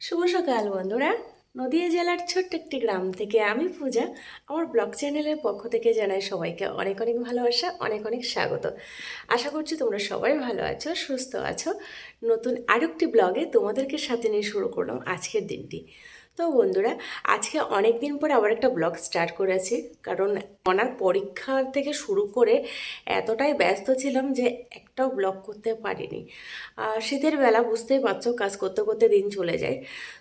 শুভ সকাল বন্ধুরা। নদিয়া জেলার ছোট্ট একটি গ্রাম থেকে আমি পূজা। আমার ব্লগ চ্যানেলের পক্ষ থেকে জানাই সবাইকে অনেক অনেক ভালোবাসা, অনেক অনেক স্বাগত। আশা করছি তোমরা সবাই ভালো আছো, সুস্থ আছো। নতুন আরেকটি ব্লগে তোমাদেরকে সাথে নিয়ে শুরু করলাম আজকের দিনটি। তো বন্ধুরা, আজকে অনেক দিন পরে আবার একটা ব্লগ স্টার্ট করেছি। কারণ ওনার পরীক্ষা থেকে শুরু করে এতটাই ব্যস্ত ছিলাম যে একটাও ব্লগ করতে পারিনি। আর শীতের বেলা বুঝতেই পারছ, কাজ করতে করতে দিন চলে যায়।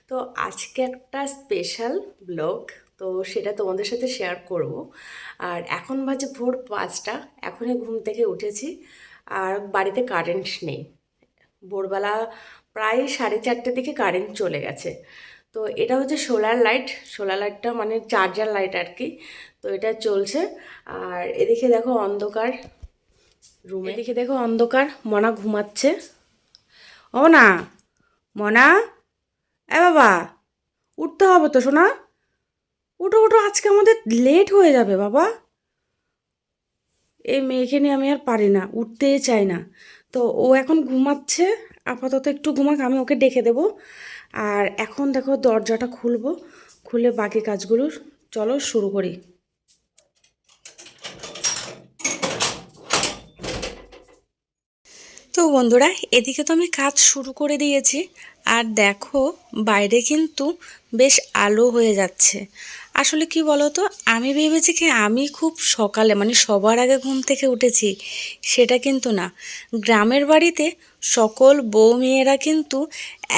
তো আজকে একটা স্পেশাল ব্লগ তো সেটা তোমাদের সাথে শেয়ার করব। আর এখন বাজে ভোর পাঁচটা, এখনই ঘুম থেকে উঠেছি। আর বাড়িতে কারেন্ট নেই। ভোরবেলা প্রায় সাড়ে চারটের দিকে কারেন্ট চলে গেছে। তো এটা হচ্ছে সোলার লাইট। সোলার লাইটটা মানে চার্জার লাইট আর কি তো এটা চলছে। আর এদিকে দেখো অন্ধকার রুমে। এদিকে দেখো অন্ধকার, মনা ঘুমাচ্ছে। ও না মনা, এ বাবা, উঠতে হবে তো শোনা উঠো উঠো, আজকে আমাদের লেট হয়ে যাবে বাবা। এই মেয়েকে নিয়ে আমি আর পারি না, উঠতেই চাই না। তো ও এখন ঘুমাচ্ছে, আপাতত একটু ঘুমাক, আমি ওকে ডেকে দেবো। আর এখন দেখো দরজাটা খুলবো, খুলে বাকি কাজগুলো চলো শুরু করি। তো বন্ধুরা, এদিকে তো আমি কাজ শুরু করে দিয়েছি, আর দেখো বাইরে কিন্তু বেশ আলো হয়ে যাচ্ছে। আসলে কি বলতো? আমি ভেবেছি কি, আমি খুব সকালে মানে সবার আগে ঘুম থেকে উঠেছি, সেটা কিন্তু না। গ্রামের বাড়িতে সকল বউ মেয়েরা কিন্তু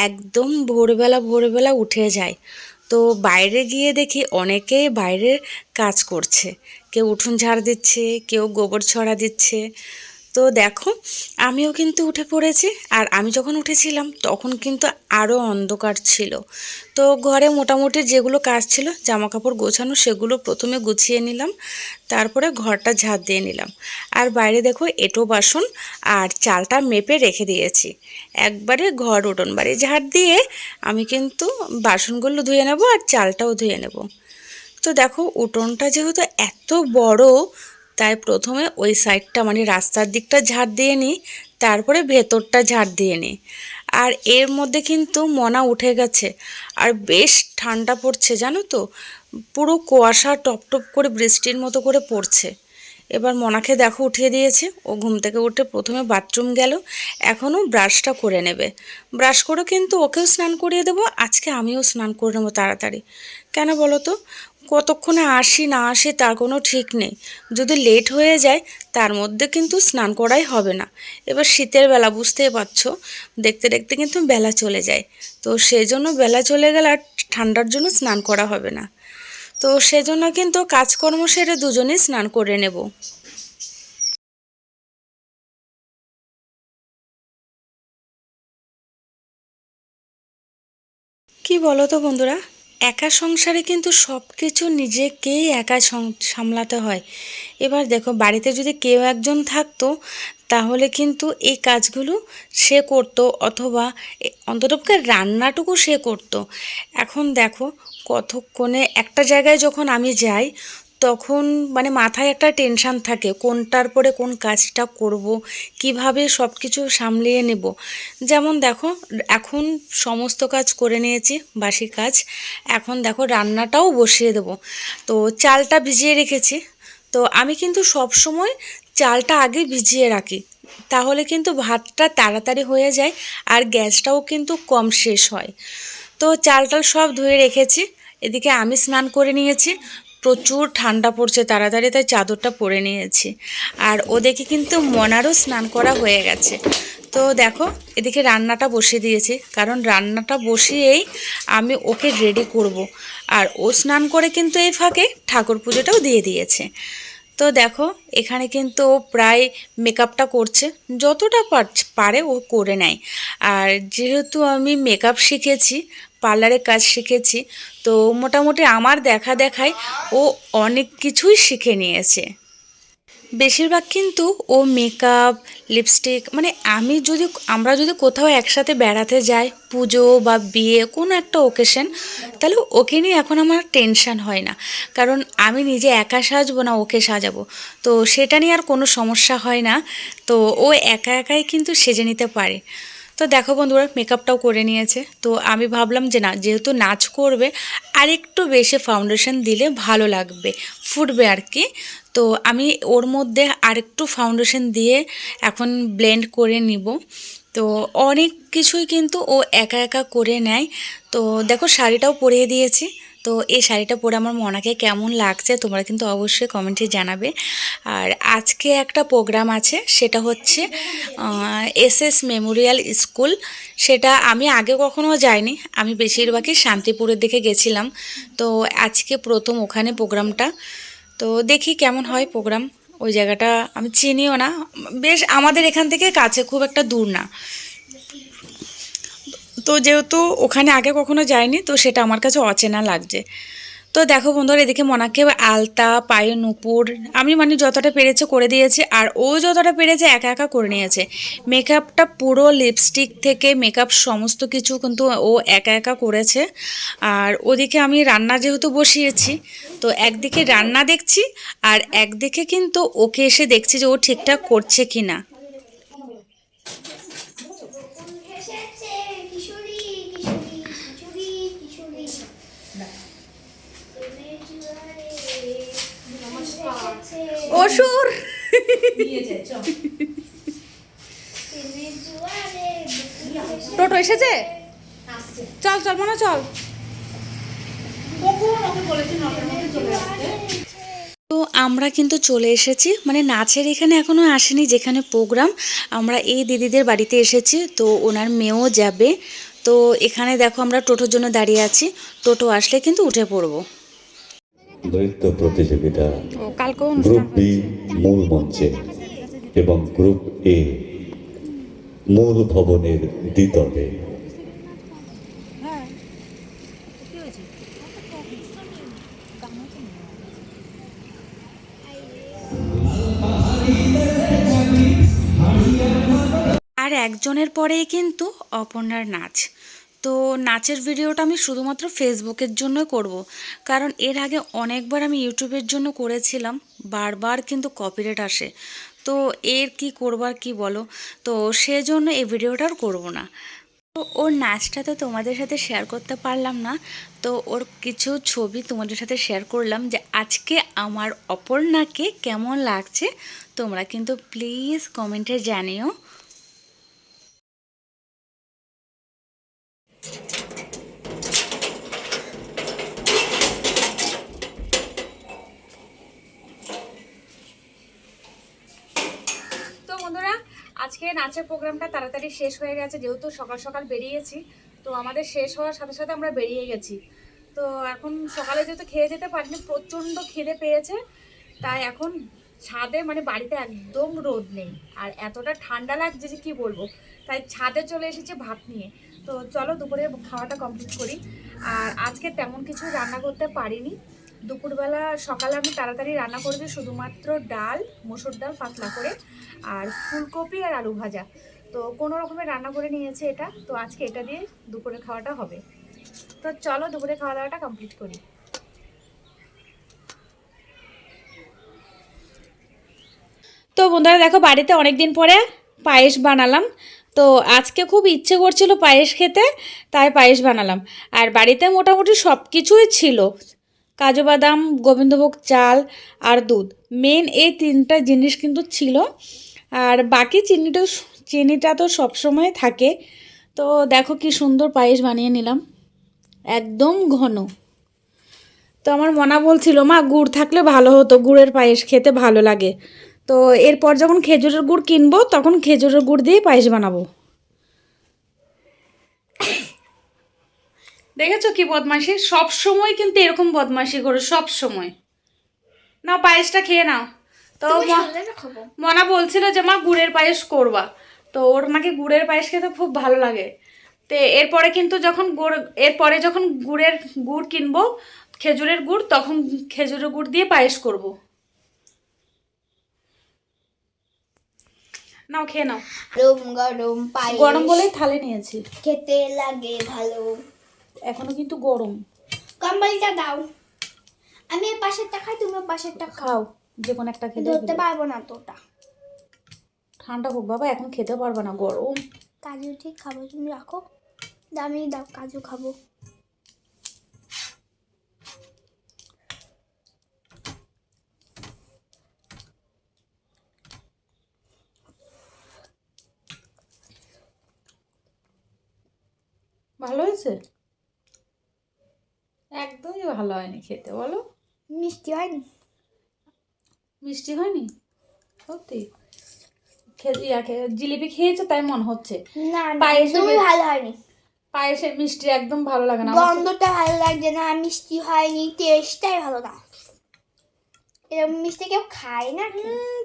একদম ভোরবেলা ভোরবেলা উঠে যায়। তো বাইরে গিয়ে দেখি অনেকেই বাইরের কাজ করছে। কেউ উঠোন ঝাড় দিচ্ছে, কেউ গোবর ছড়া দিচ্ছে। তো দেখো, আমিও কিন্তু উঠে পড়েছি আর আমি যখন উঠেছিলাম তখন কিন্তু আরও অন্ধকার ছিল। তো ঘরে মোটামুটি যেগুলো কাজ ছিল জামা কাপড় গোছানো সেগুলো প্রথমে গুছিয়ে নিলাম, তারপরে ঘরটা ঝাঁট দিয়ে নিলাম। আর বাইরে দেখো এটো বাসন আর চালটা মেপে রেখে দিয়েছি। একবারে ঘর উঠোন বাড়ি ঝাড় দিয়ে আমি কিন্তু বাসনগুলো ধুয়ে নেব আর চালটাও ধুয়ে নেব। তো দেখো উঠোনটা যেহেতু এত বড় তাই প্রথমে ওই সাইডটা মানে রাস্তার দিকটা ঝাড় দিয়ে নিই, তারপরে ভেতরটা ঝাড় দিয়ে নিই। আর এর মধ্যে কিন্তু মনা উঠে গেছে। আর বেশ ঠান্ডা পড়ছে, জানো তো? পুরো কুয়াশা টপ টপ করে বৃষ্টির মতো করে পড়ছে। এবার মনাকে দেখো উঠিয়ে দিয়েছে। ও ঘুম থেকে উঠে প্রথমে বাথরুম গেল, এখনও ব্রাশটা করে নেবে। ব্রাশ করে কিন্তু ওকেও স্নান করিয়ে দেবো, আজকে আমিও স্নান করে নেব তাড়াতাড়ি। কেন বলো তো? কতক্ষণে আসি না আসি তার কোনো ঠিক নেই। যদি লেট হয়ে যায়, তার মধ্যে কিন্তু স্নান করাই হবে না। এবার শীতের বেলা, বুঝতেই পারছ? দেখতে দেখতে কিন্তু বেলা চলে যায়। তো সেই জন্য বেলা চলে গেলে আর ঠান্ডার জন্য স্নান করা হবে না। তো সেজন্য কিন্তু কাজকর্ম সেরে দুজনেই স্নান করে নেব। কি বলো তো বন্ধুরা? একা সংসারে কিন্তু সব কিছু নিজেকেই একা সামলাতে হয়। এবার দেখো, বাড়িতে যদি কেউ একজন থাকতো, তাহলে কিন্তু এই কাজগুলো সে করত অথবা অন্ততপক্ষে রান্নাটুকু সে করত। এখন দেখো, কতক্ষণে একটা জায়গায় যখন আমি যাই তখন মানে মাথায় একটা টেনশান থাকে, কোনটার পরে কোন কাজটা করব, কীভাবে সব কিছু সামলিয়ে নেব। যেমন দেখো, এখন সমস্ত কাজ করে নিয়েছি, বাসি কাজ। এখন দেখো রান্নাটাও বসিয়ে দেব। তো চালটা ভিজিয়ে রেখেছি। তো আমি কিন্তু সব সময় চালটা আগে ভিজিয়ে রাখি। তাহলে কিন্তু ভাতটা তাড়াতাড়ি হয়ে যায় আর গ্যাসটাও কিন্তু কম শেষ হয়। তো চালটাল সব ধুয়ে রেখেছি। এদিকে আমি স্নান করে নিয়েছি। প্রচুর ঠান্ডা পড়ছে তাড়াতাড়ি, তাই চাদরটা পরে নিয়েছি। আর ও দেখে কিন্তু মনারও স্নান করা হয়ে গেছে। তো দেখো, এদিকে রান্নাটা বসিয়ে দিয়েছি। কারণ রান্নাটা বসিয়েই আমি ওকে রেডি করব। আর ও স্নান করে কিন্তু এই ফাঁকে ঠাকুর পুজোটাও দিয়ে দিয়েছে। তো দেখো, এখানে কিন্তু ও প্রায় মেকআপটা করছে। যতটা পারে ও করে নেয়। আর যেহেতু আমি মেকআপ শিখেছি পার্লারের কাজ শিখেছি। তো মোটামুটি আমার দেখা দেখায় ও অনেক কিছুই শিখে নিয়েছে। বেশিরভাগ কিন্তু ও মেকআপ লিপস্টিক মানে আমি যদি, আমরা যদি কোথাও একসাথে বেড়াতে যাই, পুজো বা বিয়ে, কোনো একটা ওকেশন তাহলে ওকে নিয়ে এখন আমার টেনশান হয় না। কারণ আমি নিজে একা সাজবো না, ওকে সাজাবো। তো সেটা নিয়ে আর কোনো সমস্যা হয় না। তো ও একা একাই কিন্তু সেজে নিতে পারে। তো দেখো বন্ধুরা মেকআপটাও করে নিয়েছে। তো আমি ভাবলাম যে না, যেহেতু নাচ করবে আর একটু বেশি ফাউন্ডেশন দিলে ভালো লাগবে, ফুটবে আর কি। তো আমি ওর মধ্যে আরেকটু ফাউন্ডেশন দিয়ে এখন ব্লেন্ড করে নিব। তো অনেক কিছুই কিন্তু ও একা একা করে নেয়। তো দেখো শাড়িটাও পরিয়ে দিয়েছি। তো এই শাড়িটা পরে আমার মনাকে কেমন লাগছে তোমরা কিন্তু অবশ্যই কমেন্টে জানাবে। আর আজকে একটা প্রোগ্রাম আছে, সেটা হচ্ছে এস এস মেমোরিয়াল স্কুল। সেটা আমি আগে কখনো যাইনি, আমি বেশিরভাগই শান্তিপুরের দিকে গেছিলাম। তো আজকে প্রথম ওখানে প্রোগ্রামটা। তো দেখি কেমন হয় প্রোগ্রাম। ওই জায়গাটা আমি চিনিও না। বেশ আমাদের এখান থেকে কাছে, খুব একটা দূর না। তো যেহেতু ওখানে আগে কখনো যায়নি, তো সেটা আমার কাছে অচেনা লাগছে। তো দেখো বন্ধুরা, এদিকে মনাকে আলতা পায়ে নুপুর, আমি মানে যতটা পেরেছে করে দিয়েছি, আর ও যতটা পেরেছে একা একা করে নিয়েছে। মেকআপটা পুরো লিপস্টিক থেকে মেকআপ সমস্ত কিছু কিন্তু ও একা একা করেছে। আর ওদিকে আমি রান্না যেহেতু বসিয়েছি, তো একদিকে রান্না দেখছি, আর একদিকে কিন্তু ওকে এসে দেখছি যে ও ঠিকঠাক করছে কি না অসুর। টোটো এসেছে? চল চল মনে চল। তো আমরা কিন্তু চলে এসেছি। মানে নাচের এখানে এখনও আসেনি যেখানে প্রোগ্রাম। আমরা এই দিদিদের বাড়িতে এসেছি তো ওনার মেয়েও যাবে। তো এখানে দেখো আমরা টোটোর জন্য দাঁড়িয়ে আছি। টোটো আসলে কিন্তু উঠে পড়ব। নৃত্য প্রতিযোগিতা গ্রুপ বি মূল মঞ্চে এবং গ্রুপ এ মূল ভবনের দ্বিতলে। আর একজনের পরেই কিন্তু অপর্ণার নাচ। তো নাচের ভিডিওটা আমি শুধুমাত্র ফেসবুকের জন্যই করব। কারণ এর আগে অনেকবার আমি ইউটিউবের জন্য করেছিলাম, বারবার কিন্তু কপিরেট আসে। তো এর কি করবার কি বলো? তো সেজন্য এই ভিডিওটা আর করব না। তো ওর নাচটা তো তোমাদের সাথে শেয়ার করতে পারলাম না। তো ওর কিছু ছবি তোমাদের সাথে শেয়ার করলাম যে, আজকে আমার অপর্ণাকে কেমন লাগছে? তোমরা কিন্তু প্লিজ কমেন্টে জানিও তো বন্ধুরা আজকে নাচের প্রোগ্রামটা তাড়াতাড়ি শেষ হয়ে গেছে, যেহেতু সকাল সকাল বেরিয়েছি, তো আমাদের শেষ হওয়ার সাথে সাথে আমরা বেরিয়ে গেছি। তো এখন সকালে যেহেতু খেয়ে যেতে পারিনি, প্রচণ্ড খিদে পেয়েছে, তাই এখন ছাদে মানে বাড়িতে একদম রোদ নেই, আর এতটা ঠান্ডা লাগছে যে কি বলব, তাই ছাদে চলে এসেছে ভাত নিয়ে। তো চলো দুপুরে খাওয়াটা কমপ্লিট করি। আর আজকে তেমন কিছু রান্না করতে পারিনি দুপুরবেলা সকালে আমি তাড়াতাড়ি রান্না করেছি শুধুমাত্র ডাল, মসুর ডাল, পাতলা করে আর ফুলকপি আর আলু ভাজা। তো কোনো রকমের রান্না করে নিয়েছে এটা। তো আজকে এটা দিয়ে দুপুরে খাওয়াটা হবে। তো চলো দুপুরে খাওয়া দাওয়াটা কমপ্লিট করি। তো বন্ধুরা দেখো, বাড়িতে অনেক দিন পরে পায়েস বানালাম। তো আজকে খুব ইচ্ছে করছিল পায়েস খেতে, তাই পায়েস বানালাম। আর বাড়িতে মোটামুটি সব কিছুই ছিল। কাজু বাদাম, গোবিন্দভোগ চাল আর দুধ। মেন এই তিনটা জিনিস কিন্তু ছিল। আর বাকি চিনিটা চিনিটা তো সবসময় থাকে। তো দেখো কি সুন্দর পায়েস বানিয়ে নিলাম। একদম ঘন। তো আমার মনা বলছিল, মা, গুড় থাকলে ভালো হতো। গুড়ের পায়েস খেতে ভালো লাগে। তো এরপর যখন খেজুরের গুড় কিনবো, তখন খেজুরের গুড় দিয়ে পায়েস বানাবো। দেখেছ কি বদমাসি সব সময় কিন্তু এরকম বদমাসি করে সব সময় না পায়েসটা খেয়ে নাও। তো মনা বলছিল যে মা গুড়ের পায়েস করবা। তো ওর মাকে গুড়ের পায়েস খেতে খুব ভালো লাগে। তো এরপরে কিন্তু যখন গুড় এরপরে যখন গুড়ের গুড় কিনবো খেজুরের গুড় তখন খেজুরের গুড় দিয়ে পায়েস করব। নাও খেয়ে নাও। গরম গরম পায়েস গরম বলেই থালে নিয়েছি। খেতে লাগে ভালো। এখনও কিন্তু গরম। কম্বলটা দাও। আমি এর পাশেরটা খাই তুমি পাশেরটা খাও। যে কোনো একটা খেতে ধরতে পারব না তোটা ঠান্ডা হোক বাবা এখন খেতে পারব না গরম। কাজু ঠিক খাব তুমি রাখো। দামি দাও কাজু খাব। ভালো হয়েছে? হয়নি খেতে বলো। মিষ্টি হয়নি? মিষ্টি হয়নি? সত্যি? জিলিপি খেয়েছো তাই মনে হচ্ছে। না পায়েসে ভালো হয়নি। পায়েসের মিষ্টি একদম ভালো লাগে না। গন্ধটা ভালো লাগছে না মিষ্টি হয়নি টেস্টটাই ভালো না। এরকম মিষ্টি কেউ খায় না?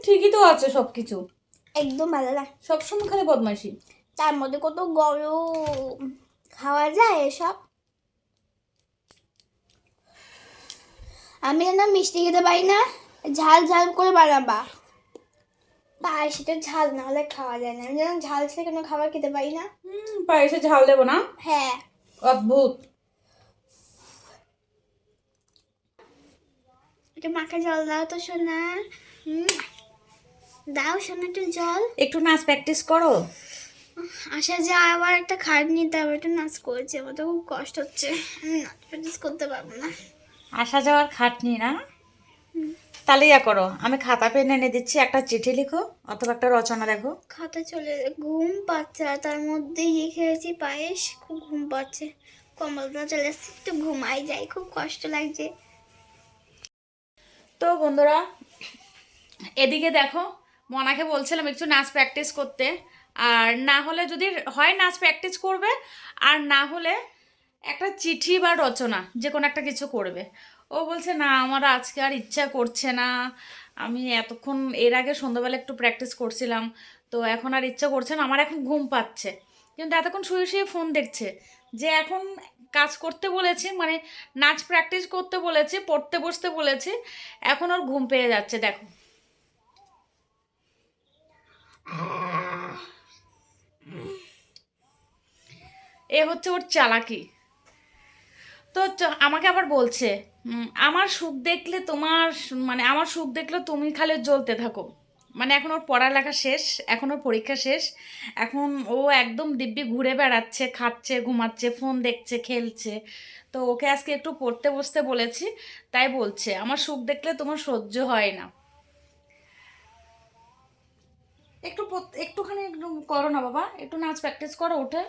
ঠিকই তো আছে সব কিছু একদম ভালো না। সবসময় খালি বদমাইশি। তার মধ্যে কত গরম খাওয়া যায় এসব? আমি না মিষ্টি খেতে পারি না ঝাল ঝাল করে বানাবা। পায়েসটা ঝাল না হলে খাওয়া যায় না। আমি যেন ঝাল ছাড়া কোনো খাবার খেতে পারি না। হুম, পায়েসে ঝাল দেবো না? হ্যাঁ। অদ্ভুত। একটু মাখা জল দাও তো সোনা। হুম দাও সোনা একটু জল। একটু নাচ প্র্যাকটিস করো। আসা যা আবার একটা খাট নিতে হবে একটু নাচ করেছে আমার তো খুব কষ্ট হচ্ছে। আমি নাচ প্র্যাকটিস করতে পারব না। আসা যাওয়ার খাটনি না? তাহলে ইয়া করো আমি খাতা পেন এনে দিচ্ছি একটা চিঠি লিখো অথবা একটা রচনা দেখো খাতা চলে ঘুম পাচ্ছে আর তার মধ্যেই ইয়ে খেয়েছি পায়েস খুব ঘুম পাচ্ছে। কম্বলটা চলে এসছে একটু ঘুমাই যাই খুব কষ্ট লাগছে। তো বন্ধুরা এদিকে দেখো মনাকে বলছিলাম একটু নাচ প্র্যাকটিস করতে আর না হলে যদি হয় নাচ প্র্যাকটিস করবে আর না হলে একটা চিঠি বা রচনা, যে কোনো একটা কিছু করবে। ও বলছে, না, আমার আজকে আর ইচ্ছা করছে না। আমি এতক্ষণ, এর আগে সন্ধ্যাবেলা একটু প্র্যাকটিস করছিলাম, তো এখন আর ইচ্ছা করছে না। আমার এখন ঘুম পাচ্ছে। কিন্তু এতক্ষণ শুয়ে শুয়ে ফোন দেখছে যে এখন কাজ করতে বলেছে মানে নাচ প্র্যাকটিস করতে বলেছে, পড়তে বসতে বলেছে, এখন ওর ঘুম পেয়ে যাচ্ছে, দেখো। এ হচ্ছে ওর চালাকি। তো আমাকে আবার বলছে আমার সুখ দেখলে তোমার মানে আমার সুখ দেখলে তুমি খালি জ্বলতে থাকো। মানে এখন ওর পড়ালেখা শেষ, এখন ওর পরীক্ষা শেষ, এখন ও একদম দিব্যি ঘুরে বেড়াচ্ছে, খাচ্ছে, ঘুমাচ্ছে ফোন দেখছে, খেলছে। তো ওকে আজকে একটু পড়তে বসতে বলেছি, তাই বলছে, আমার সুখ দেখলে তোমার সহ্য হয় না। একটু একটুখানি একটু করো না বাবা, একটু নাচ প্র্যাকটিস করো উঠে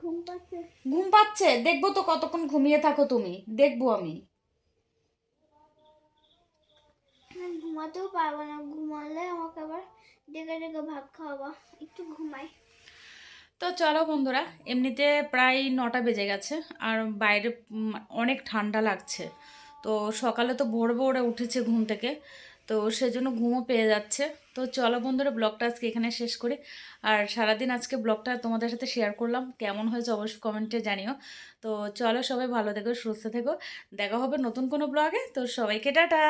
ঘুম পাচ্ছে। দেখব তো কতক্ষণ ঘুমিয়ে থাকো তুমি। দেখব আমি। আমি ঘুমাতেও পারব না। ঘুমালে আমাকে আবার ডেকে ডেকে ভাত খাওয়াবা। একটু ঘুমাই। তো চলো বন্ধুরা এমনিতে প্রায় নটা বেজে গেছে আর বাইরে অনেক ঠান্ডা লাগছে। তো সকালে তো ভোর ভোরে উঠেছে ঘুম থেকে। তো সেজন্য ঘুমও পেয়ে যাচ্ছে। তো চলো বন্ধুরা, ব্লগটা আজকে এখানে শেষ করি। আর সারাদিন আজকে ব্লগটা তোমাদের সাথে শেয়ার করলাম। কেমন হয়েছে অবশ্যই কমেন্টে জানিও। তো চলো সবাই ভালো থেকো, সুস্থ থেকো। দেখা হবে নতুন কোনো ব্লগে তো সবাইকে টাটা!